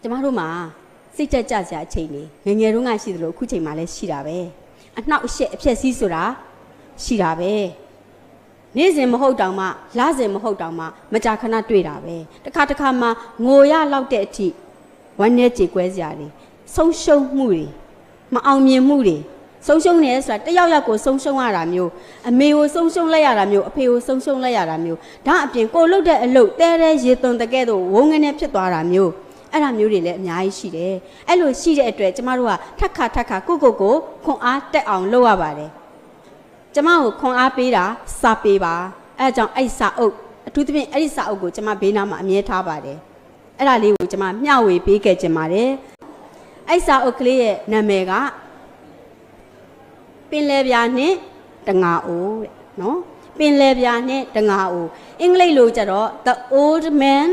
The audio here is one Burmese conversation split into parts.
ကျမတို့မှာစိတ်တက်ကြစရာအချိန်တွေငယ်ငယ်တုန်းကရှိသလိုအခုချိန်မှာလည်းရှိတာပဲအနှောက်အယှက်အဖြစ်စည်းဆိုတာရှိတာပဲနေ့စဉ်မဟုတ်တောင်မှလစဉ်မဟုတ်တောင်မှမကြာခဏတွေ့တာပဲတစ်ခါတစ်ခါမှငိုရလောက်တဲ့အထိဝမ်းနဲ့ကြေကွဲစရာတွေဆုံးရှုံးမှုတွေမအောင်မြင်မှုတွေဆုံးရှုံးနေဆိုတာတယောက်ယောက်ကိုဆုံးရှုံးရတာမျိုးအမေကိုဆုံးရှုံးလိုက်ရတာမျိုးအဖေကိုဆုံးရှုံးလိုက်ရတာမျိုးဒါအပြင်ကိုလုတ်တဲ့အလုပ်တဲတဲရေသွန်တကဲ့သို့ဝုန်းငနဲ့ဖြစ်သွားတာမျိုး အဲ့ဒါမျိုးတွေလည်းအများကြီးရှိတယ်အဲ့လိုရှိတဲ့အတွက်ကျမတို့ကထက်ခါထက်ခါကိုကိုကိုခွန်အားတက်အောင်လုပ်ရပါတယ်ကျမကိုခွန်အားပေးတာစာပေးပါအဲ့ဒါကြောင့်အဲ့စာအုပ်အထူးသဖြင့်အဲ့ဒီစာအုပ်ကိုကျမဘေးနားမှာအမြဲထားပါတယ်အဲ့ဒါလေးကိုကျမမျှဝေပေးခဲ့ခြင်းပါတယ်အဲ့စာအုပ်ကလေးရဲ့နာမည်ကပင်လယ်ပြာနဲ့တငါအိုးတဲ့နော်ပင်လယ်ပြာနဲ့တငါအိုးအင်္ဂလိပ်လိုကြတော့ the old man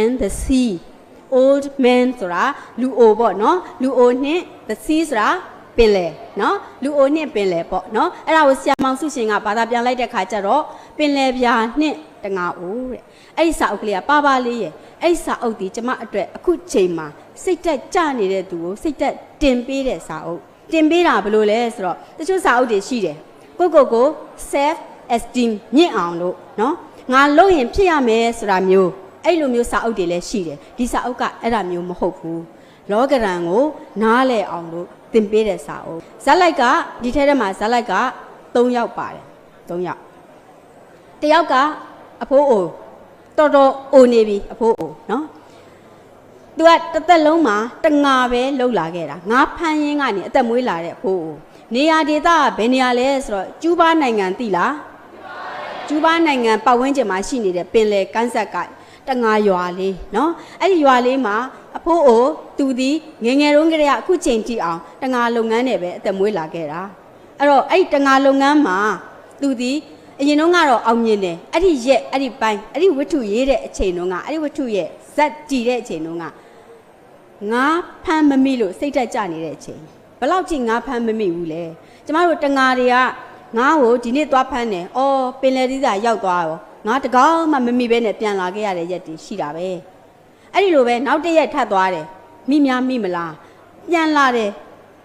and the sea old man ဆိုတာလူအိုပေါ့နော်လူအိုနှင့် the sea ဆိုတာပင်လယ်နော်လူအိုနှင့်ပင်လယ်ပေါ့နော်အဲ့ဒါကိုဆရာမောင်စုရှင်ကဘာသာပြန်လိုက်တဲ့ခါကျတော့ပင်လယ်ပြာနှင့်တငါအိုတဲ့အဲ့ဒီစာအုပ်ကလေးကပါပါလေးရဲ့အဲ့ဒီစာအုပ်ဒီကျမအတွက်အခုချိန်မှာစိတ်တက်ကြနေတဲ့သူကိုစိတ်တက်တင်ပေးတဲ့စာအုပ်တင်ပေးတာဘယ်လိုလဲဆိုတော့တချို့စာအုပ်တွေရှိတယ်ကိုကိုကို self esteem မြင့်အောင်လို့နော်ငါလုပ်ရင်ဖြစ်ရမယ်ဆိုတာမျိုး အဲ့လိုမျိုးစာအုပ်တွေလည်းရှိတယ်ဒီစာအုပ်ကအဲ့ဒါမျိုးမဟုတ်ဘူးလောကရန်ကိုနားလည်အောင်လို့သင်ပေးတဲ့စာအုပ်ဇက်လိုက်ကဒီထဲထဲမှာဇက်လိုက်က3ယောက်ပါတယ်3ယောက်တယောက်ကအဖိုးအိုတော်တော်အိုနေပြီအဖိုးအိုနော်သူကတသက်လုံးမှာတငါပဲလှုပ်လာခဲ့တာငါဖန်ရင်းကနေအသက်မွေးလာတဲ့အဖိုးအိုနေရာဒေသကဘယ်နေရာလဲဆိုတော့ကျူးဘာနိုင်ငံတိလားကျူးဘာနိုင်ငံပတ်ဝန်းကျင်မှာရှိနေတဲ့ပင်လယ်ကမ်းဆက်ကိုင် တငါရွာလေးနော်အဲ့ဒီရွာလေးမှာအဖိုးအိုသူသည်ငငယ်တုန်းကတည်းကအခုချိန်ထိအောင်တငါလုပ်ငန်းနဲ့ပဲအသက်မွေးလာခဲ့တာအဲ့တော့အဲ့ဒီတငါလုပ်ငန်းမှာသူသည်အရင်တုန်းကတော့အောင်မြင်တယ်အဲ့ဒီရက်အဲ့ဒီပိုင်းအဲ့ဒီဝတ္ထုရေးတဲ့အချိန်တုန်းကအဲ့ဒီဝတ္ထုရဲ့ဇက်တည်တဲ့အချိန်တုန်းကငါဖမ်းမမိလို့စိတ်တက်ကြနေတဲ့အချိန်ဘလောက်ကြည့်ငါဖမ်းမမိဘူးလဲကျမတို့တငါတွေကငါ့ကိုဒီနေ့သွားဖမ်းတယ်အော်ပင်လယ်သီးစာရောက်သွားရော ငါတကောင်းမှမမိဘဲနဲ့ပြန်လာခဲ့ရတဲ့ရက်တွေရှိတာပဲ။အဲ့ဒီလိုပဲနောက်တစ်ရက်ထပ်သွားတယ်။မိများမိမလားပြန်လာတယ်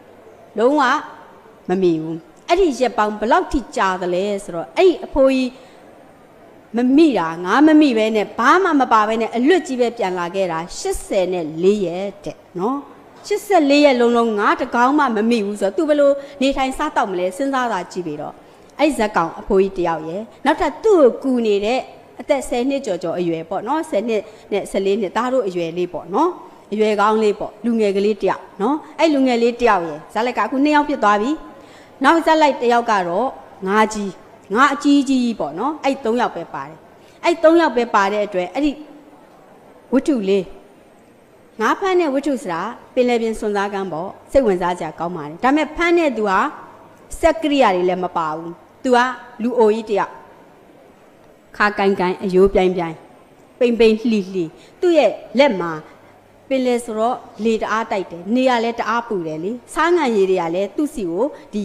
။လုံးဝမမိဘူး။အဲ့ဒီရက်ပေါင်းဘယ်လောက်ထိကြာသလဲဆိုတော့အဲ့ဒီအဖိုးကြီးမမိတာငါမမိပဲနဲ့ဘာမှမပါပဲနဲ့အလွတ်ကြီးပဲပြန်လာခဲ့တာ84ရက်တဲ့နော်84ရက်လုံးလုံးငါတကောင်းမှမမိဘူးဆိုတော့ तू ဘယ်လိုနေထိုင်စားတော့မလဲစဉ်းစားတာကြည့်ပြီးတော့ အဲ့ဇက်ကောင်အဖိုးကြီးတယောက်ရယ်နောက်ထပ်သူ့ကိုကူနေတဲ့အသက်10နှစ်ကျော်ကျော်အရွယ်ပေါ့နော်10နှစ်နဲ့14နှစ်သားတို့အရွယ်လေးပေါ့နော်အရွယ်ကောင်းလေးပေါ့လူငယ်ကလေးတယောက်နော်အဲ့လူငယ်လေးတယောက်ရယ်ဇက်လိုက်ကအခု2ယောက်ဖြစ်သွားပြီနောက်ဇက်လိုက်တယောက်ကတော့ငါကြီးငါအကြီးကြီးပေါ့နော်အဲ့၃ယောက်ပဲပါတယ်အဲ့၃ယောက်ပဲပါတဲ့အတွက်အဲ့ဒီဝတ္ထုလေးငါဖမ်းတဲ့ဝတ္ထုဆိုတာပင်လယ်ပြင်စွန်စားကမ်းပေါ့စိတ်ဝင်စားကြကောင်းပါတယ်ဒါပေမဲ့ဖမ်းတဲ့သူဟာစက်ကရိယာတွေလည်းမပါဘူး သူကလူအိုကြီးတယောက်ခါကိုင်ကိုင်အယိုးပြိုင်ပြိုင်ပိန်ပိန်လှီလှီသူ့ရဲ့လက်မှာပင်လယ်ဆိုတော့လေတအားတိုက်တယ်နေရလဲတအားပူတယ်လေစားငံရည်တွေကလည်းသူ့စီကိုဒီ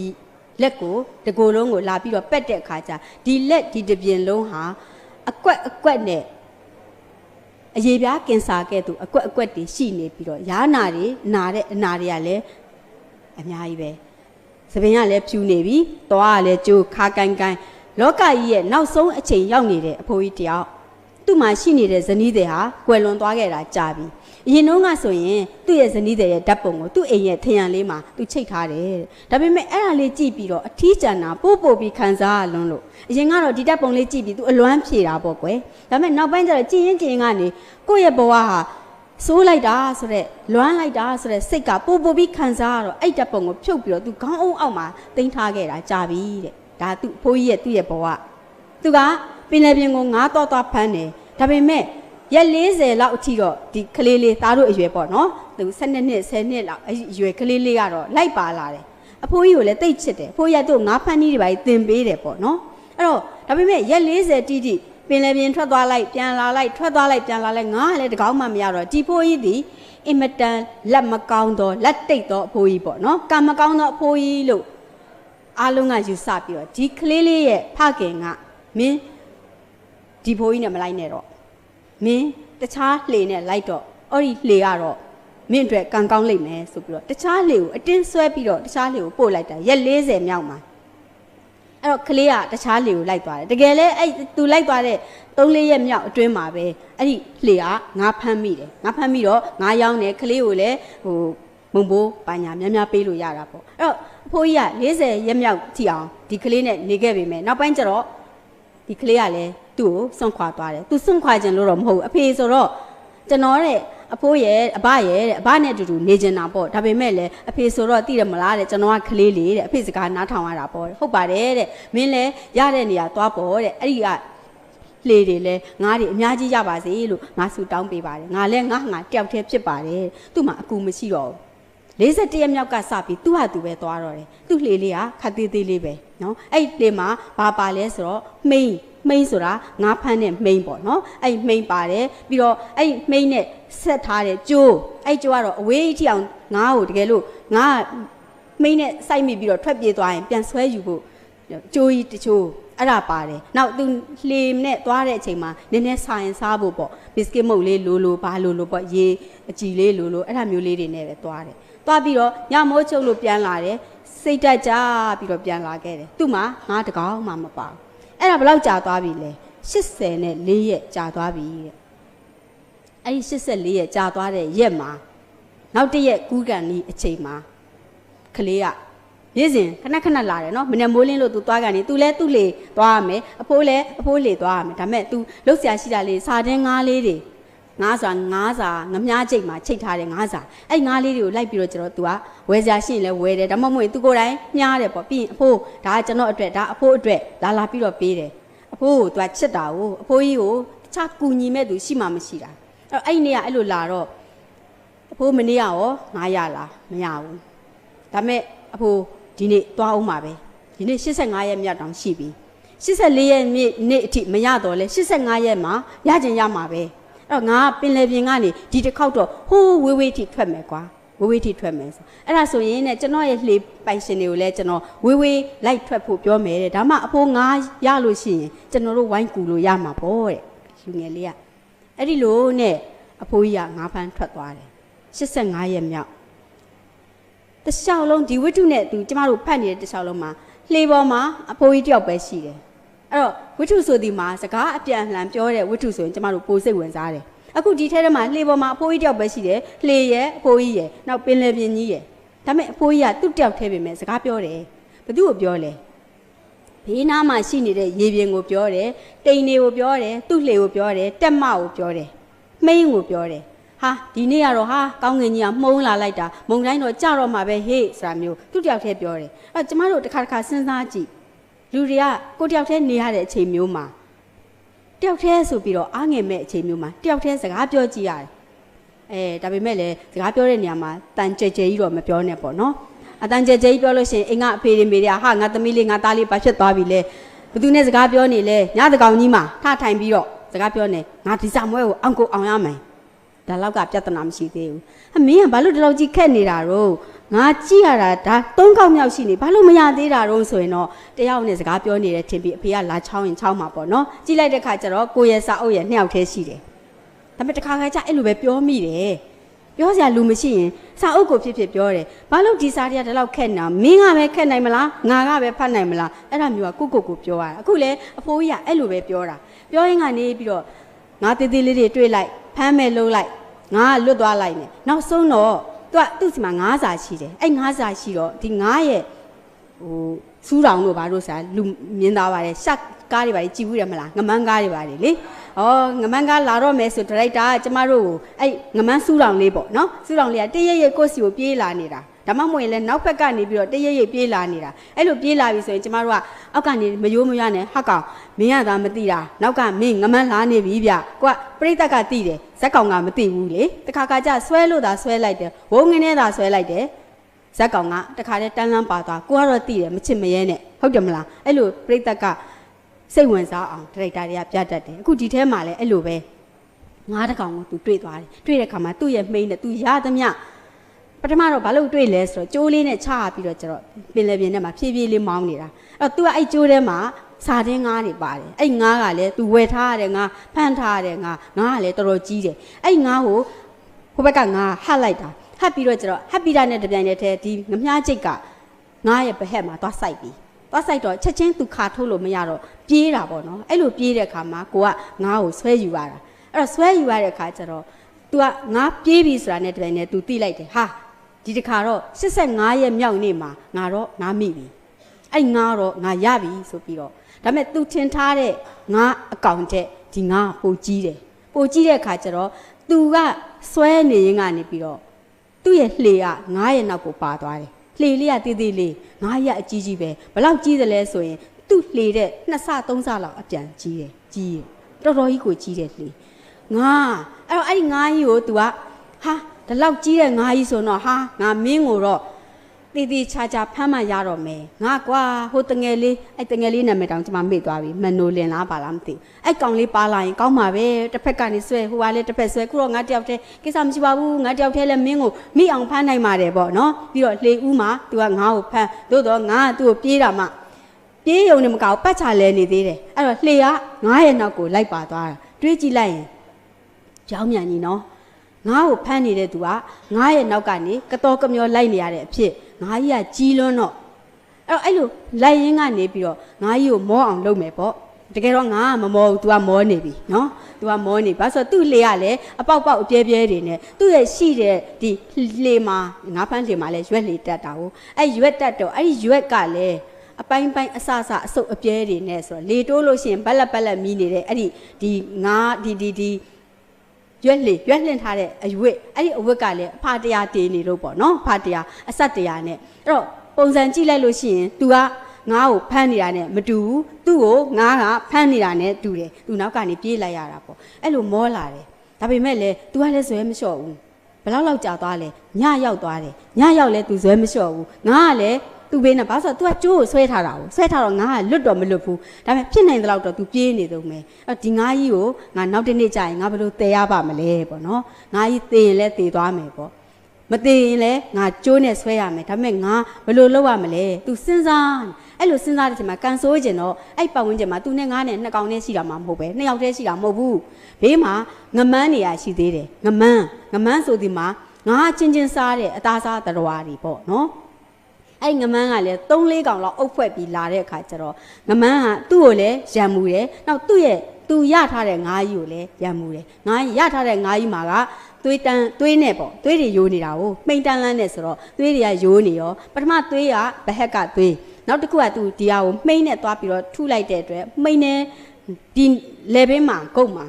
လက်ကိုတကိုယ်လုံးကိုလာပြီးတော့ပက်တဲ့အခါကျဒီလက်ဒီတစ်ပြင်လုံးဟာအကွက်အကွက်နဲ့အရေပြားကင်ဆာကဲ့သို့အကွက်အကွက်တွေရှိနေပြီးတော့ရားနာတွေနာတဲ့အနာတွေကလည်းအများကြီးပဲ သပင်ကလည်းဖြူနေပြီသွားကလည်းကျိုးခါကိုင်ကိုင်လောကကြီးရဲ့နောက်ဆုံးအချိန်ရောက်နေတဲ့အဖိုးကြီးတယောက်သူ့မှာရှိနေတဲ့ဇနီးတွေဟာကွယ်လွန်သွားခဲ့တာကြာပြီအရင်တုန်းကဆိုရင်သူ့ရဲ့ဇနီးတွေရဲ့ဓာတ်ပုံကိုသူ့အိမ်ရဲ့ထရံလေးမှာသူချိတ်ထားတယ်တဲ့ဒါပေမဲ့အဲ့ဒါလေးကြည့်ပြီးတော့အထီးကျန်တာပို့ပို့ပြီးခံစားရလွန်းလို့အရင်ကတော့ဒီဓာတ်ပုံလေးကြည့်ပြီးသူအလွမ်းဖြေတာပေါ့ကွယ်ဒါပေမဲ့နောက်ပိုင်းကျတော့ကြည်ရင်ကြည်ရင်ကနေကိုယ့်ရဲ့ဘဝဟာ စိုးလိုက်တာဆိုတော့လွမ်းလိုက်တာဆိုတော့စိတ်ကပို့ပို့ပြီးခံစားရတော့အဲ့ဓာတ်ပုံကိုဖြုတ်ပြီးတော့သူခေါင်းအုံအောက်မှာတင်ထားခဲ့တာကြာပြီတဲ့ဒါသူ့အဖိုးကြီးရဲ့သူ့ရဲ့ဘဝသူကပင်လယ်ပြင်ကိုငားတော့တော့ဖမ်းတယ်ဒါပေမဲ့ရက်40လောက်အထိတော့ဒီကလေးလေးသားတို့အရွယ်ပေါ့နော်သူ12နှစ်10နှစ်လောက်အဲ့ဒီအရွယ်ကလေးလေးကတော့လိုက်ပါလာတယ်အဖိုးကြီးကိုလည်းတိတ်ချစ်တယ်အဖိုးကြီးကသူ့ကိုငားဖမ်းကြီးတွေပါသင်ပေးတယ်ပေါ့နော်အဲ့တော့ဒါပေမဲ့ရက်40တိတိ ပင်လယ်ပြင်ထွက်သွားလိုက်ပြန်လာလိုက်ထွက်သွားလိုက်ပြန်လာလိုက်ငားကလည်းတကောင်းမှမရတော့ဒီဖိုးကြီးဒီအင်မတန်လက်မကောင်းတော့လက်တိတ်တော့အဖိုးကြီးပေါ့နော်ကံမကောင်းတော့အဖိုးကြီးလို့အားလုံးကယူဆပြီးတော့ဒီကလေးလေးရဲ့ဖခင်ကမင်းဒီဘိုးကြီးနဲ့မလိုက်နဲ့တော့မင်းတခြားလှေနဲ့လိုက်တော့အဲ့ဒီလှေကတော့မင်းအတွက်ကံကောင်းလိမ့်မယ်ဆိုပြီးတော့တခြားလေကိုအတင်းဆွဲပြီးတော့တခြားလေကိုပို့လိုက်တာရက်40မြောက်မှာ အဲ့တော့ကလေးကတခြားလေကိုလိုက်သွားတယ်တကယ်လဲအဲ့သူလိုက်သွားတဲ့3-4ရက်မြောက်အတွင်းမှာပဲအဲ့ဒီလေကငါဖမ်းမိတယ်ငါဖမ်းမိတော့ငါရောင်းတယ်ကလေးကိုလည်းဟိုမုံဘိုးပါညာများများပေးလို့ရတာပေါ့အဲ့တော့အဖိုးကြီးက40ရက်မြောက်ထိအောင်ဒီကလေးနဲ့နေခဲ့ပေမဲ့နောက်ပိုင်းကျတော့ဒီကလေးကလည်းသူ့ကိုစွန့်ခွာသွားတယ်သူစွန့်ခွာခြင်းလို့တော့မဟုတ်ဘူးအဖေဆိုတော့ကျွန်တော်တဲ့ အဖိုးရဲ့အဘရဲ့တဲ့အဘနဲ့အတူတူနေကျင်တာပေါ့ဒါပေမဲ့လည်းအဖေဆိုတော့သိတယ်မလားတဲ့ကျွန်တော်ကကလေးလေးတဲ့အဖေစကားနားထောင်ရတာပေါ့ဟုတ်ပါတယ်တဲ့မင်းလည်းရတဲ့နေရာသွားပေါ့တဲ့အဲ့ဒီကလေတွေလဲငါးတွေအများကြီးရပါစေလို့ငါဆူတောင်းပေးပါတယ်ငါလည်းငါငါတယောက်တည်းဖြစ်ပါတယ်သူ့မှာအကူမရှိတော့ဘူး 41ရက်မြောက်ကစပြီးသူ့ဟာသူပဲသွားတော့တယ်သူ့လေလေးကခက်သေးသေးလေးပဲเนาะအဲ့ဒီလေမှာဘာပါလဲဆိုတော့မှိန် မိန်ဆိုတာငါးဖမ်းတဲ့မိန်ပေါ့နော်အဲ့မိန်ပါတယ်ပြီးတော့အဲ့မိန်နဲ့ဆက်ထားတဲ့ကြိုးအဲ့ကြိုးကတော့အဝေးထိအောင်ငါးကိုတကယ်လို့ငါးမိန်နဲ့စိုက်မိပြီးတော့ထွက်ပြေးသွားရင်ပြန်ဆွဲယူဖို့ကြိုးကြီးတချို့အဲ့ဒါပါတယ်နောက်သူလေနဲ့သွားတဲ့အချိန်မှာနည်းနည်းဆိုင်စားဖို့ပေါ့ဘစ်ကစ်မုတ်လေးလိုလိုဘာလိုလိုပေါ့ရေအကြည်လေးလိုလိုအဲ့ဒါမျိုးလေးတွေနဲ့ပဲသွားတယ်သွားပြီးတော့ညမိုးချုပ်လို့ပြန်လာတယ်စိတ်တက်ကြပြီးတော့ပြန်လာခဲ့တယ်သူ့မှာငါတကောင်မှမပါဘူး အဲ့ဒါဘယ်လောက်ကြာသွားပြီလဲ84နဲ့4ရက်ကြာသွားပြီတဲ့အဲ့ဒီ84ရက်ကြာသွားတဲ့ရက်မှာနောက်တစ်ရက်ကူးကန်ဤအချိန်မှာကလေးကနေ့စဉ်ခဏခဏလာတယ်နော်မနေ့မိုးလင်းလို့ तू သွားကန်နေ तू လဲသူ့လေသွားရမယ်အဖိုးလဲအဖိုးလေသွားရမယ်ဒါပေမဲ့ तू လှုပ်ရှားရှိတာလေးစာတင်းငားလေးတွေ ငါးစာငါးစာငမားချိတ်မှာချိတ်ထားတဲ့ငါးစာအဲ့ငါးလေးတွေကိုလိုက်ပြီးတော့ကျွန်တော်သူကဝယ်စရာရှိရင်လည်းဝယ်တယ်ဒါမှမဟုတ်သူကိုယ်တိုင်မြားတယ်ပေါ့ပြီးရင်အဖိုးဒါကကျွန်တော်အတွက်ဒါအဖိုးအတွက်လာလာပြီးတော့ပေးတယ်အဖိုးကိုသူကချစ်တာကိုအဖိုးကြီးကိုတခြားကူညီမဲ့သူရှိမှမရှိတာအဲ့အဲ့နေ့ကအဲ့လိုလာတော့အဖိုးမနေ့ကရောငါရလားမရဘူးဒါမဲ့အဖိုးဒီနေ့သွားအောင်ပါပဲဒီနေ့85ရက်မြောက်တောင်ရှိပြီ84ရက်နေ့နေ့အထိမရတော့လဲ85ရက်မှာရကြင်ရမှာပဲ တော့ငါပင်လေပြင်ကနေဒီတစ်ခေါက်တော့ဟိုးဝေးဝေးထိထွက်မယ်ကွာဝေးဝေးထိထွက်မယ်ဆိုအဲ့ဒါဆိုရင်ねကျွန်တော်ရဲ့လှေပိုင်ရှင်တွေကိုလည်းကျွန်တော်ဝေးဝေးလိုက်ထွက်ဖို့ပြောမယ်တဲ့ဒါမှအဖိုးငါရလို့ရှိရင်ကျွန်တော်တို့ဝိုင်းကူလို့ရမှာပေါ့တဲ့လူငယ်လေးကအဲ့ဒီလိုနဲ့အဖိုးကြီးကငါးဖမ်းထွက်သွားတယ်85ရက်မြောက်တခြားလုံးဒီဝိတ္ထုနဲ့သူကျမတို့ဖတ်နေတဲ့တခြားလုံးမှာလှေပေါ်မှာအဖိုးကြီးတယောက်ပဲရှိတယ် အဲ့တော့ဝိထုဆိုဒီမှာစကားအပြန်အလှန်ပြောတဲ့ဝိထုဆိုရင်ကျမတို့ပိုစိတ်ဝင်စားတယ်အခုဒီထဲထဲမှာလှေပေါ်မှာအဖိုးကြီးတယောက်ပဲရှိတယ်လှေရဲ့အဖိုးကြီးရဲ့နောက်ပင်လယ်ပြင်ကြီးရဲ့ဒါပေမဲ့အဖိုးကြီးကသူ့တယောက်ထဲပဲမဲ့စကားပြောတယ်ဘသူ့ကိုပြောလဲဘေးနားမှာရှိနေတဲ့ရေပြင်ကိုပြောတယ်တိန်တွေကိုပြောတယ်သူ့လှေကိုပြောတယ်တက်မကိုပြောတယ်မှိန်းကိုပြောတယ်ဟာဒီနေ့ကတော့ဟာကောင်းငင်ကြီးကမှုံးလာလိုက်တာမုံတိုင်းတော့ကြတော့မှာပဲဟေ့ဆိုတာမျိုးသူ့တယောက်ထဲပြောတယ်အဲ့တော့ကျမတို့တစ်ခါတစ်ခါစဉ်းစားကြည့် လူတွေကကိုတယောက်တည်းနေရတဲ့အချိန်မျိုးမှာတယောက်တည်းဆိုပြီးတော့အားငယ်မဲ့အချိန်မျိုးမှာတယောက်တည်းစကားပြောကြည့်ရတယ်အဲဒါပေမဲ့လည်းစကားပြောတဲ့နေရာမှာတန်ကြဲကြဲကြီးတော့မပြောနဲ့ပေါ့နော်အတန်ကြဲကြဲကြီးပြောလို့ရှိရင်အိမ်ကအဖေတွေမေတွေကဟာငါသမီးလေးငါသားလေးဘာဖြစ်သွားပြီလဲဘသူနဲ့စကားပြောနေလဲညတကောင်ကြီးမှာထထိုင်ပြီးတော့စကားပြောနေငါဒီစာမွဲကိုအောင်ကိုအောင်ရမယ်ဒါလောက်ကပြဿနာမရှိသေးဘူးအမင်းကဘာလို့ဒီလောက်ကြီးခက်နေတာတော့ ငါကြည့်ရတာဒါသုံးခေါက်မြောက်ရှိနေဘာလို့မရသေးတာတော့ဆိုရင်တော့တယောက်နဲ့စကားပြောနေတဲ့ထင်ပြီးအဖေကလာချောင်းရင်ချောင်းမှာပေါ့နော်ကြည့်လိုက်တဲ့ခါကျတော့ကိုယ့်ရဲ့စာအုပ်ရဲ့နှစ်ယောက်တည်းရှိတယ်ဒါပေမဲ့တစ်ခါခါကျအဲ့လိုပဲပြောမိတယ်ပြောစရာလူမရှိရင်စာအုပ်ကိုဖြစ်ဖြစ်ပြောတယ်ဘာလို့ဒီစာတွေကဒီလောက်ခက်နေတာမင်းကပဲခက်နိုင်မလားငါကပဲဖတ်နိုင်မလားအဲ့ဒါမျိုးကကိုကိုကိုပြောရတာအခုလေအဖိုးကြီးကအဲ့လိုပဲပြောတာပြောရင်ကနေပြီးတော့ငါတေးသေးလေးတွေတွေ့လိုက်ဖမ်းမဲ့လုံးလိုက်ငါကလွတ်သွားလိုက်နေနောက်ဆုံးတော့ သူကသူ့စီမှာငါးစာရှိတယ်အဲ့ငါးစာရှိတော့ဒီငါးရဲ့ဟိုစူးတောင်တို့ဘာလို့ဆိုတာလူမြင်သားပါတယ်ရှက်ကားတွေပါကြည်ဘူးတယ်မလားငမန်းကားတွေပါတယ်လေဩငမန်းကားလာတော့မယ်ဆိုဒရိုက်တာကကျမတို့ကိုအဲ့ငမန်းစူးတောင်လေးပေါ့နော်စူးတောင်လေးကတရရဲ့ကိုယ့်စီကိုပြေးလာနေတာ ဒါမှမဟုတ်ရင်လည်းနောက်ဘက်ကနေပြီးတော့တရရိပ်ပြေးလာနေတာအဲ့လိုပြေးလာပြီဆိုရင်ကျမတို့ကအောက်ကနေမယိုးမရနဲ့ဟက်ကောင်မင်းကသာမသိတာနောက်ကမင်းငမန်းလာနေပြီဗျကိုကပြိတ္တကသိတယ်ဇက်ကောင်ကမသိဘူးလေတခါခါကျဆွဲလို့သာဆွဲလိုက်တယ်ဝုံငင်းနဲ့သာဆွဲလိုက်တယ်ဇက်ကောင်ကတခါတည်းတန်းလန်းပါသွားကိုကတော့သိတယ်မချစ်မရဲနဲ့ဟုတ်တယ်မလားအဲ့လိုပြိတ္တကစိတ်ဝင်စားအောင်ဒရိုက်တာတွေကပြတတ်တယ်အခုဒီထဲမှာလည်းအဲ့လိုပဲငါးတကောင်ကိုသူတွေ့သွားတယ်တွေ့တဲ့ခါမှာသူ့ရဲ့မိန်းနဲ့သူရသမျှ ပထမတော့ဘာလို့တွေ့လဲဆိုတော့ကျိုးလေးနဲ့ချပြီးတော့ကျတော့ပင်လယ်ပြင်ထဲမှာဖြည်းဖြည်းလေးမောင်းနေတာအဲ့တော့ तू ကအဲ့ကျိုးထဲမှာစာတင်းငါးတွေပါတယ်အဲ့ငါးကလည်း तू ဝယ်ထားရတယ်ငါဖမ်းထားရတယ်ငါငါးကလည်းတော်တော်ကြီးတယ်အဲ့ငါးကိုဟိုဘက်ကငါဟတ်လိုက်တာ ဟပ်ပြီးတော့ကျတော့ဟပ်ပြီးတာနဲ့တပြိုင်တည်းတည်းဒီငမြားချိတ်ကငါးရဲ့ဘဟက်မှာသွားဆိုင်ပြီးသွားဆိုင်တော့ချက်ချင်းသူခါထုတ်လို့မရတော့ပြေးတာပေါ့နော်အဲ့လိုပြေးတဲ့အခါမှာကိုကငါးကိုဆွဲယူရတာအဲ့တော့ဆွဲယူရတဲ့အခါကျတော့ तू ကငါပြေးပြီဆိုတာနဲ့တပြိုင်တည်း तू သိလိုက်တယ်ဟာ ဒီတခါတော့85ရက်မြောက်နေ့မှာငါတော့ငါမိပြီအဲ့ငါတော့ငါရပြီဆိုပြီးတော့ဒါပေမဲ့သူထင်ထားတဲ့ငါအကောင့်တဲ့ဒီငါပိုကြီးတယ်ပိုကြီးတဲ့အခါကျတော့သူကစွဲနေရင်ကနေပြီးတော့သူ့ရဲ့လှေကငါရဲ့နောက်ကိုပါသွားတယ်လှေလေးကတေးသေးလေးငါရဲ့အကြီးကြီးပဲဘလောက်ကြီးတယ်လဲဆိုရင်သူ့လှေတဲ့နှစ်ဆသုံးဆလောက်အပြန်ကြီးတယ်ကြီးတယ်တော်တော်ကြီးကိုကြီးတယ်လှေငါအဲ့တော့အဲ့ဒီငါကြီးကို तू ကဟာ ဒီလောက်ကြီးတဲ့ငားကြီးဆိုတော့ဟာငါမင်းကိုတော့တေးသေးချာချာဖမ်းမှရတော့မယ်ငါကွာဟိုတငယ်လေးအဲ့တငယ်လေးနာမည်တောင်ကျွန်မမေ့သွားပြီမနိုလင်လားပါလားမသိဘူးအဲ့ကောင်လေးပါလာရင်ကောင်းပါပဲတစ်ဖက်ကနေဆွဲဟိုကလည်းတစ်ဖက်ဆွဲခုတော့ငါတယောက်တည်းကိစ္စမရှိပါဘူးငါတယောက်တည်းလည်းမင်းကိုမိအောင်ဖမ်းနိုင်ပါတယ်ပေါ့နော်ပြီးတော့လေဦးမှာ तू ကငါ့ကိုဖမ်းသို့တော့ငါကသူ့ကိုပြေးတာမှပြေးယုံနေမကောက်ပတ်ချလဲနေသေးတယ်အဲ့တော့လှေကငါရဲ့နောက်ကိုလိုက်ပါသွားတာတွေးကြည့်လိုက်ရင်ကြောင်းမြန်ကြီးနော် ငါ့ကိုဖမ်းနေတဲ့သူကငါရဲ့နောက်ကနေကတော်ကမျောလိုက်နေရတဲ့အဖြစ်ငါကြီးကကြီးလွန်းတော့အဲ့တော့အဲ့လိုလိုက်ရင်းကနေပြီးတော့ငါကြီးကိုမောအောင်လုပ်မယ်ပေါ့တကယ်တော့ငါကမမောဘူး तू ကမောနေပြီနော် तू ကမောနေဘာလို့ဆိုတော့သူ့လေကလည်းအပေါက်ပေါက်အပြဲပြဲတွေနဲ့သူ့ရဲ့ရှိတဲ့ဒီလေမှာငါးဖန်းလေမှာလည်းရွက်လေတက်တာကိုအဲ့ရွက်တက်တော့အဲ့ဒီရွက်ကလည်းအပိုင်းပိုင်းအဆအဆအစုပ်အပြဲတွေနဲ့ဆိုတော့လေတိုးလို့ရှိရင်ဘက်လက်ဘက်လက်မီးနေတဲ့အဲ့ဒီဒီငါးဒီဒီဒီ ရွက်လေရွက်လှင်ထားတဲ့အရွက်အဲ့ဒီအဝက်ကလည်းအဖာတရားတေးနေလို့ပေါ့နော်အဖာတရားအဆက်တရားနဲ့အဲ့တော့ ပုံစံကြည့်လိုက်လို့ရှိရင် तू ကငါ့ကိုဖမ်းနေတာနဲ့မတူဘူးသူ့ကိုငါကဖမ်းနေတာနဲ့တူတယ်သူနောက်ကနေပြေးလိုက်ရတာပေါ့အဲ့လိုမောလာတယ်ဒါပေမဲ့လည်း तू ကလည်းဇွဲမလျှော့ဘူးဘယ်လောက်လောက်ကြာသွားလဲညရောက်သွားတယ်ညရောက်လဲ तू ဇွဲမလျှော့ဘူးငါကလည်း သူ့ဘေးနဲ့ဘာလို့ဆိုတော့ तू ကကျိုးကိုဆွဲထားတာကိုဆွဲထားတော့ငါကလွတ်တော့မလွတ်ဘူးဒါပေမဲ့ဖြစ်နိုင်တဲ့လောက်တော့ तू ပြေးနေတော့မယ်အဲ့ဒီငါကြီးကိုငါနောက်တစ်နေ့ကြာရင်ငါဘယ်လိုတည်ရပါမလဲပေါ့နော်ငါကြီးတည်ရင်လည်းတည်သွားမယ်ပေါ့ မသိရင်လည်းငါကြိုးနဲ့ဆွဲရမယ်ဒါပေမဲ့ငါဘယ်လိုလုပ်ရမလဲ तू စဉ်းစားအဲ့လိုစဉ်းစားတဲ့အချိန်မှာကန်ဆိုးကျင်တော့အဲ့ပတ်ဝန်းကျင်မှာ तू နဲ့ငါနဲ့နှစ်ကောင်နဲ့ရှိတာမှမဟုတ်ပဲနှစ်ယောက်တည်းရှိတာမဟုတ်ဘူးဘေးမှာငမန်းနေရရှိသေးတယ်ငမန်းငမန်းဆိုဒီမှာငါချင်းချင်းစားတဲ့အသားစားတရဝါတွေပေါ့နော် အဲ့ငမန်းကလည်း3 4កောင်လောက်အုပ်ဖွဲ့ပြီးလာတဲ့အခါကျတော့ငမန်းကသူ့ကိုလည်းရံမှုတယ်နောက်သူ့ရဲ့သူရထားတဲ့ငါးကြီးကိုလည်းရံမှုတယ်ငါးရထားတဲ့ငါးကြီးမှာကသွေးတန်းသွေးနဲ့ပေါ့သွေးတွေယိုးနေတာကိုမှိန်တန်းလန်းနဲ့ဆိုတော့သွေးတွေကယိုးနေရောပထမသွေးကဘဟက်ကသွေးနောက်တစ်ခုကသူဒီဟာကိုမှိန်နဲ့သွားပြီးတော့ထုလိုက်တဲ့အတွက်မှိန်နဲ့ဒီလေဘင်းမှာဂုတ်မှာ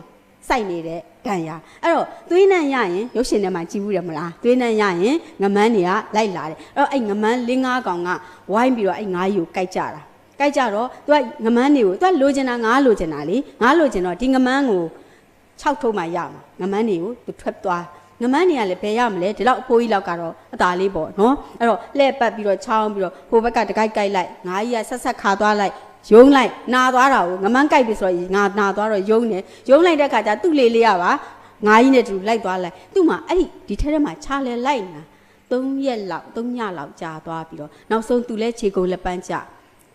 စိုက်နေတဲ့ ဒဏ်ရာအဲ့တော့သွေးနံရရင်ရုပ်ရှင်ထဲမှာကြည့်ဘူးတယ်မလားသွေးနံရရင်ငမန်းတွေကလိုက်လာတယ်အဲ့တော့အဲ့ငမန်း၄၅ကောင်ကဝိုင်းပြီးတော့အဲ့ငါးကြီးကိုကြိုက်ကြတာကြိုက်ကြတော့ तू ကငမန်းတွေကို तू ကလိုချင်တာငါလိုချင်တာလေငါလိုချင်တော့ဒီငမန်းကို6ထုံးမှရမှာငမန်းတွေကို तू ထွက်သွားငမန်းတွေကလည်းဘယ်ရမလဲဒီလောက်အဖိုးကြီးလောက်ကတော့အသာလေးပေါ့နော်အဲ့တော့လှည့်ပတ်ပြီးတော့ချောင်းပြီးတော့ဟိုဘက်ကတကိုက်ကိုက်လိုက်ငါကြီးကဆက်ဆက်ခါသွားလိုက် ယုံလိုက်နာသွားတာကိုငမန်းကိုက်ပြီဆိုတော့ငါနာသွားတော့ယုံနေယုံလိုက်တဲ့ခါကျသူ့လေလေးရပါငါကြီးနဲ့တူလိုက်သွားလိုက်သူ့မှာအဲ့ဒီဒီထဲထဲမှာခြားလဲလိုက်နာ3ရက်လောက်3ညလောက်ကြာသွားပြီးတော့နောက်ဆုံးသူလဲခြေကုန်လက်ပန်းကျ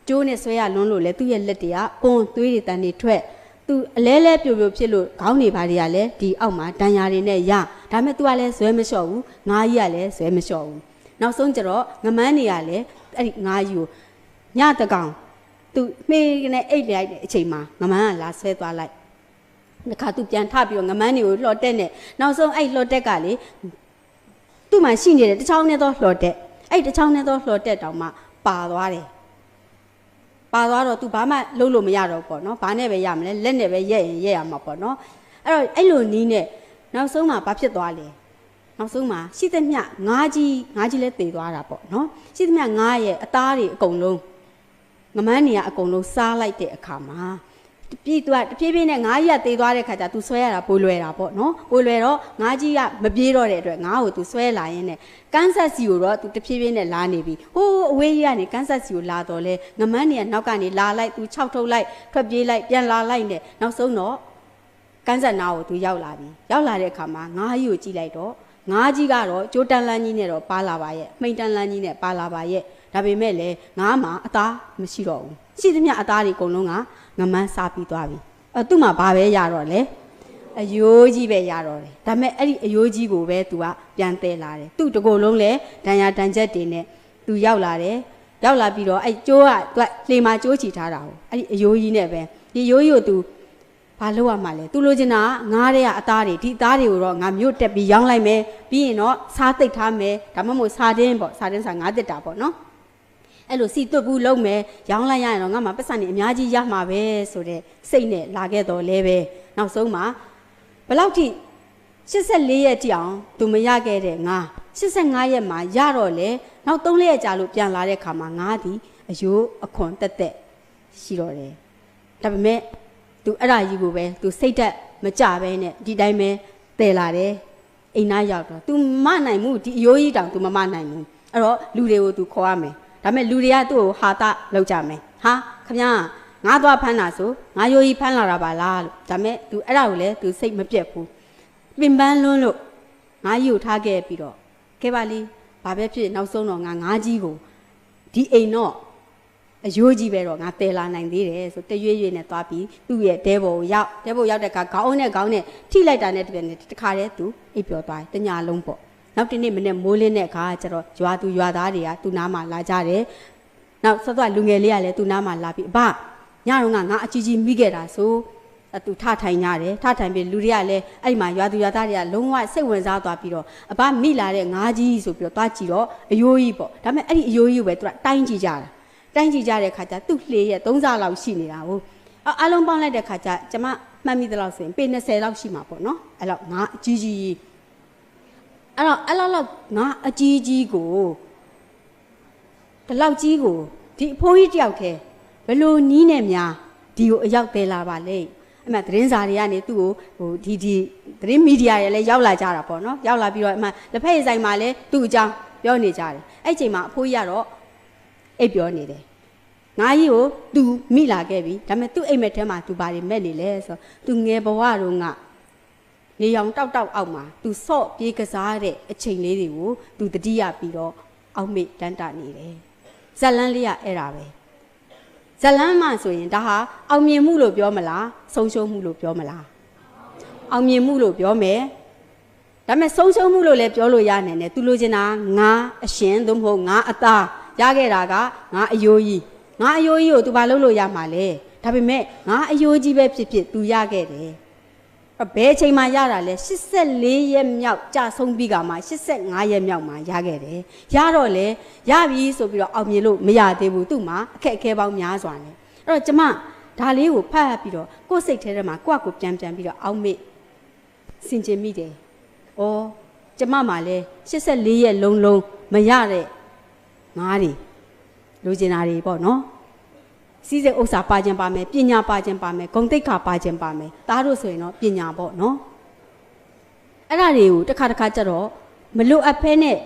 ကျိုးနဲ့ဆွဲရလွန်းလို့လဲသူ့ရဲ့လက်တွေကပွန်သွေးတွေတန်တွေထွက်သူအလဲလဲပြိုပြိုဖြစ်လို့ခေါင်းတွေဘာတွေကလည်းဒီအောက်မှာဒဏ်ရာတွေနဲ့ရဒါပေမဲ့ तू ကလည်းဇွဲမလျှော့ဘူးငါးကြီးကလည်းဇွဲမလျှော့ဘူးနောက်ဆုံးကျတော့ငမန်းတွေကလည်းအဲ့ဒီငါးကြီးကိုညတကောင် သူမေးနဲ့အိတ်လိုက်တဲ့အချိန်မှာငမန်းကလာဆွဲသွားလိုက်တခါသူပြန်ထပြီးတော့ငမန်းတွေကိုလှော်တက်နေနောက်ဆုံးအဲ့လှော်တက်ကလေသူ့မှာရှိနေတဲ့တစ်ချောင်းနဲ့တော့လှော်တက်အဲ့တစ်ချောင်းနဲ့တော့လှော်တက်တောင်မှပါသွားတယ်ပါသွားတော့ तू ဘာမှလုပ်လို့မရတော့ဘူးပေါ့နော်ဘာနဲ့ပဲရမလဲလက်နဲ့ပဲရက်ရင်ရက်ရမှာပေါ့နော်အဲ့တော့အဲ့လိုနီးနဲ့နောက်ဆုံးမှာဘာဖြစ်သွားလဲနောက်ဆုံးမှာရှိသမျှငါးကြီးငါးကြီးလဲတည်သွားတာပေါ့နော်ရှိသမျှငါးရဲ့အသားတွေအကုန်လုံး ငမန်းနေရအကုန်လုံးစားလိုက်တဲ့အခါမှာပြည်သူကတဖြည်းဖြည်းနဲ့ငါးကြီးကတည်သွားတဲ့ခါကျ तू ဆွဲရတာပိုလွယ်တာပေါ့နော်ပိုလွယ်တော့ငါးကြီးကမပြေးတော့တဲ့အတွက်ငါ့ကို तू ဆွဲလာရင်းနဲ့ကန်းဆက်စီကိုတော့ तू တဖြည်းဖြည်းနဲ့လာနေပြီဟိုးအဝေးကြီးကနေကန်းဆက်စီကိုလာတော့လဲငမန်းနေရနောက်ကနေလာလိုက် तू ၆ထုတ်လိုက်ထွက်ပြေးလိုက်ပြန်လာလိုက်နဲ့နောက်ဆုံးတော့ကန်းဆက်နာကို तू ရောက်လာပြီရောက်လာတဲ့အခါမှာငါးကြီးကိုကြည့်လိုက်တော့ငါးကြီးကတော့ကြိုးတန်လန်းကြီးနဲ့တော့ပါလာပါရဲ့မှိန်တန်လန်းကြီးနဲ့ပါလာပါရဲ့ ဒါပေမဲ့လည်းငါးမှာအသားမရှိတော့ဘူးရှိသမျှအသားတွေအကုန်လုံးကငမန်းစားပြီးသွားပြီအဲသူ့မှာဘာပဲရတော့လဲအယိုးကြီးပဲရတော့တယ်ဒါပေမဲ့အဲ့ဒီအယိုးကြီးကိုပဲသူကပြန်တဲလာတယ်သူ့တကိုယ်လုံးလည်းဒဏ်ရာဒဏ်ချက်တွေနဲ့သူရောက်လာတယ်ရောက်လာပြီးတော့အဲ့ကျိုးကသူကလေမာကျိုးချီထားတာကိုအဲ့ဒီအယိုးကြီးနဲ့ပဲဒီရိုးရိုးသူဘာလုပ်ရမှာလဲသူလိုချင်တာငားတွေကအသားတွေဒီအသားတွေကိုတော့ငါမြို့တက်ပြီးရောင်းလိုက်မယ်ပြီးရင်တော့စားသိပ်ထားမယ်ဒါမှမဟုတ်စားတင်းပေါ့စားတင်းစားငားတက်တာပေါ့နော် အဲ့လိုစီတွတ်ဘူးလုံးမယ်ရောင်းလိုက်ရရင်တော့ငါမှပတ်စံနေအများကြီးရမှာပဲဆိုတဲ့စိတ်နဲ့လာခဲ့တော့လဲပဲနောက်ဆုံးမှာဘယ်လောက်ထိ84ရက်တိအောင်သူမရခဲ့တဲ့ငါ85ရက်မှာရတော့လေနောက်3ရက်ကြာလို့ပြန်လာတဲ့ခါမှာငါသည်အယိုးအခွန်တက်တက်ရှိတော့တယ်ဒါပေမဲ့ तू အဲ့ဒါကြီးကိုပဲ तू စိတ်သက်မကြပဲနဲ့ဒီတိုင်းပဲတည်လာတယ်အိမ်သားရောက်တော့ तू မနိုင်ဘူးဒီအယိုးကြီးတောင် तू မမနိုင်ဘူးအဲ့တော့လူတွေကို तू ခေါ်ရမယ် ဒါပေမဲ့လူတွေကသူ့ကိုဟာတာလောက်ကြမယ်ဟာခမညာငါသွားဖမ်းတာဆိုငါရိုးကြီးဖမ်းလာတာပါလားလို့ဒါပေမဲ့ तू အဲ့ဒါကိုလည်း तू စိတ်မပြတ်ဘူးပင်ပန်းလွန်းလို့ငါယူထားခဲ့ပြီးတော့ကဲပါလေဘာပဲဖြစ်နောက်ဆုံးတော့ငါငါးကြီးကိုဒီအိမ်တော့အယိုးကြီးပဲတော့ငါတယ်လာနိုင်သေးတယ်ဆိုတရွေ့ရွေ့နဲ့သွားပြီးသူ့ရဲ့တဲဘော်ကိုရောက်တဲဘော်ရောက်တဲ့အခါခေါင်းနဲ့ခေါင်းနဲ့ထိလိုက်တာနဲ့တပြက်နဲ့တခါတည်းသူအိပ်ပျော်သွားတယ်တညာလုံးပေါ့ နောက်တစ်နေ့မနေ့မိုးလင်းတဲ့အခါကျတော့ရွာသူရွာသားတွေကသူ့နားမှာလာကြတယ်နောက်ဆက်သွားလူငယ်လေးကလည်းသူ့နားမှာလာပြီးအဘညတော့ငါငါအကြီးကြီးမိခဲ့တာဆိုအတူထထိုင်ကြတယ်ထထိုင်ပြီးလူတွေကလည်းအဲ့ဒီမှာရွာသူရွာသားတွေကလုံးဝစိတ်ဝင်စားသွားပြီးတော့အဘမိလာတဲ့ငါးကြီးဆိုပြီးတော့သွားကြည့်တော့အယိုးကြီးပေါ့ဒါပေမဲ့အဲ့ဒီအယိုးကြီးကိုပဲသူကတိုင်းကြည့်ကြတာတိုင်းကြည့်ကြတဲ့ခါကျသူ့လှေရဲ့3စားလောက်ရှိနေတာဟုတ်အအလုံးပေါင်းလိုက်တဲ့ခါကျကျမမှတ်မိသလောက်ဆိုရင်ပေ20လောက်ရှိမှာပေါ့နော်အဲ့တော့ငါအကြီးကြီး အဲ့တော့အဲ့လောက်လောက်ငါအကြီးကြီးကိုဒီလောက်ကြီးကိုဒီအဖိုးကြီးတယောက်တည်းဘယ်လိုနီးနဲ့များဒီကိုအရောက်သေးလာပါလဲအမှသတင်းစာတွေကနေသူ့ကိုဟိုဒီဒီသတင်းမီဒီယာတွေလည်းရောက်လာကြတာပေါ့နော်ရောက်လာပြီးတော့အမှလက်ဖက်ရည်ဆိုင်မှာလည်းသူ့အကြောင်းပြောနေကြတယ်အဲ့ဒီချိန်မှာအဖိုးကြီးကတော့ အိပ်ပြောနေတယ်ငါကြီးကို तू မိလာခဲ့ပြီဒါပေမဲ့ तू အိမ်မက်ထဲမှာ तू ဘာတွေမဲ့နေလဲဆိုတော့ तू ငယ်ဘဝတုန်းက နေရောင်တောက်တောက်အောက်မှာသူဆော့ပြေးကစားတဲ့အချိန်လေးတွေကိုသူတတိယပြီးတော့အောက်မေ့တန်တာနေတယ်ဇလန်းလေးကအဲ့ဒါပဲဇလန်းမှဆိုရင်ဒါဟာအောင်မြင်မှုလို့ပြောမလားဆုံးရှုံးမှုလို့ပြောမလားအောင်မြင်မှုလို့ပြောမယ်ဒါပေမဲ့ဆုံးရှုံးမှုလို့လည်းပြောလို့ရနိုင်တယ်သူလိုချင်တာငါအရှင်သို့မဟုတ်ငါအသားရခဲ့တာကငါအယိုးကြီးငါအယိုးကြီးကို तू ဘာလုပ်လို့ရမှာလဲဒါပေမဲ့ငါအယိုးကြီးပဲဖြစ်ဖြစ် तू ရခဲ့တယ် ဘယ်အချိန်မှရတာလဲ84ရက်မြောက်ကြာဆုံးပြီးကမှ85ရက်မြောက်မှရခဲ့တယ်ရတော့လေရပြီဆိုပြီးတော့အောင်မြင်လို့မရသေးဘူးသူ့မှာအခက်အခဲပေါင်းများစွာနေအဲ့တော့ကျမဒါလေးကိုဖတ်ပြီးတော့ကိုယ့်စိတ်ထဲထဲမှာကိုယ့်အကိုပြန်ပြန်ပြီးတော့အောက်မေ့စင်ကြင်မိတယ်။အော်ကျမမှလည်း84ရက်လုံးလုံးမရတဲ့ငါးတွေလိုချင်တာတွေပေါ့နော်။ စီးစိမ်ဥစ္စာပါခြင်းပါမယ်ပညာပါခြင်းပါမယ်ဂုံတိတ်ခါပါခြင်းပါမယ်။ဒါတို့ဆိုရင်တော့ပညာပေါ့နော်။အဲ့ဒါတွေကိုတစ်ခါတစ်ခါကြတော့မလိုအပ်ဖဲနဲ့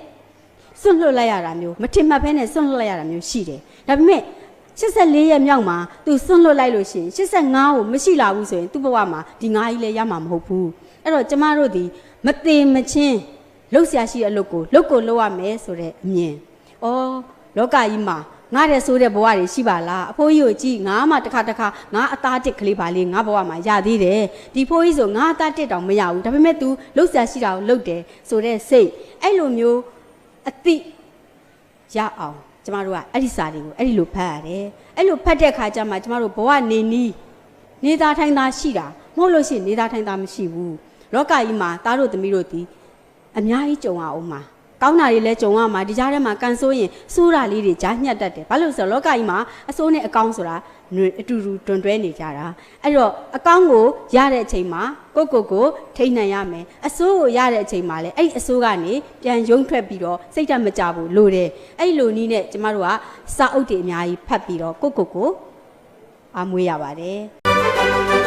စွန့်လွတ်လိုက်ရတာမျိုးမထင်မှတ်ဖဲနဲ့စွန့်လွတ်လိုက်ရတာမျိုးရှိတယ်။ဒါပေမဲ့84ရက်မြောက်မှာ तू စွန့်လွတ်လိုက်လို့ရှိရင်85ကိုမရှိလာဘူးဆိုရင်သူ့ဘဝမှာဒီ9ကြီးလည်းရမှာမဟုတ်ဘူးအဲ့တော့ကျမတို့ဒီမသေးမချင်းလှုပ်ရှားရှိတဲ့အလုပ်ကိုလုပ်ကိုလုပ်ရမယ်ဆိုတဲ့အမြင်။အော်လောကကြီးမှာ ငါတဲ့ဆိုးတဲ့ဘဝတွေရှိပါလားအဖိုးကြီးကိုကြည့်ငါမှတစ်ခါတစ်ခါငါအသားတစ်ကလေးပါလေးငါဘဝမှာရသေးတယ်ဒီဖိုးကြီးဆိုငါအသားတစ်တောင်မရဘူးဒါပေမဲ့ तू လှုပ်ရှားရှိတာကိုလုပ်တယ်ဆိုတဲ့စိတ်အဲ့လိုမျိုးအတိရအောင်ကျမတို့ကအဲ့ဒီစာတွေကိုအဲ့ဒီလိုဖတ်ရတယ်အဲ့လိုဖတ်တဲ့အခါကျမှကျမတို့ဘဝနေနီးနေသားထိုင်သားရှိတာမဟုတ်လို့ရှိရင်နေသားထိုင်သားမရှိဘူးလောကကြီးမှာသားတို့သမီးတို့ဒီအများကြီးကြုံရအောင်မှာ ကောင်းတာတွေလည်းကြုံရမှာဒီကြားထဲမှာကန်ဆိုးရင်စိုးတာလေးတွေကြားညှက်တတ်တယ်ဘာလို့လဲဆိုတော့လောကကြီးမှာအစိုးနဲ့အကောင်းဆိုတာຫນွေအတူတူတွန်တွဲနေကြတာအဲ့တော့အကောင်းကိုရတဲ့အချိန်မှာကိုယ့်ကိုယ်ကိုထိန်းနိုင်ရမယ်အစိုးကိုရတဲ့အချိန်မှာလည်းအဲ့ဒီအစိုးကနေပြန်ရုံထွက်ပြီးတော့စိတ်ဓာတ်မကြဘူးလို့တယ်အဲ့ဒီလိုနီးနဲ့ကျမတို့ကစာအုပ်တွေအများကြီးဖတ်ပြီးတော့ကိုယ့်ကိုယ်ကိုအားမွေးရပါတယ်